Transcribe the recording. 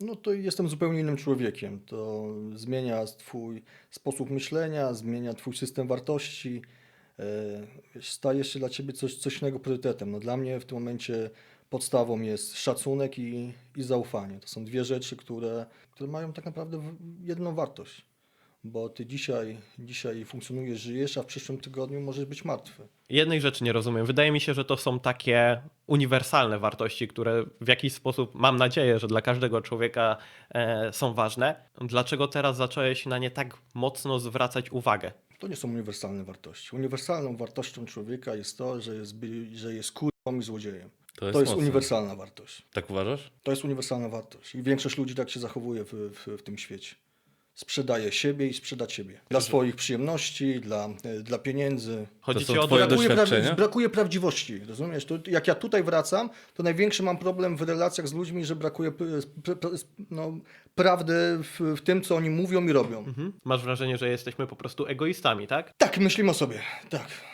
no to jestem zupełnie innym człowiekiem. To zmienia twój sposób myślenia, zmienia twój system wartości. e, Staje się dla ciebie coś, coś innego priorytetem. No dla mnie w tym momencie podstawą jest szacunek i, i zaufanie. To są dwie rzeczy, które, które mają tak naprawdę jedną wartość. Bo ty dzisiaj, dzisiaj funkcjonujesz, żyjesz, a w przyszłym tygodniu możesz być martwy. Jednej rzeczy nie rozumiem. Wydaje mi się, że to są takie uniwersalne wartości, które w jakiś sposób, mam nadzieję, że dla każdego człowieka e, są ważne. Dlaczego teraz zacząłeś na nie tak mocno zwracać uwagę? To nie są uniwersalne wartości. Uniwersalną wartością człowieka jest to, że jest, że jest kurwą i złodziejem. To jest, To jest uniwersalna wartość. Tak uważasz? To jest uniwersalna wartość. I większość ludzi tak się zachowuje w, w, w tym świecie. Sprzedaje siebie i sprzeda ciebie. Dla swoich przyjemności, dla, e, dla pieniędzy. Chodzi ci o to, twoje Brakuje, doświadczenia? brakuje prawdziwości, rozumiesz? To, jak ja tutaj wracam, to największy mam problem w relacjach z ludźmi, że brakuje no, prawdy w, w tym, co oni mówią i robią. Mhm. masz wrażenie, że jesteśmy po prostu egoistami, tak? Tak, myślimy o sobie. Tak.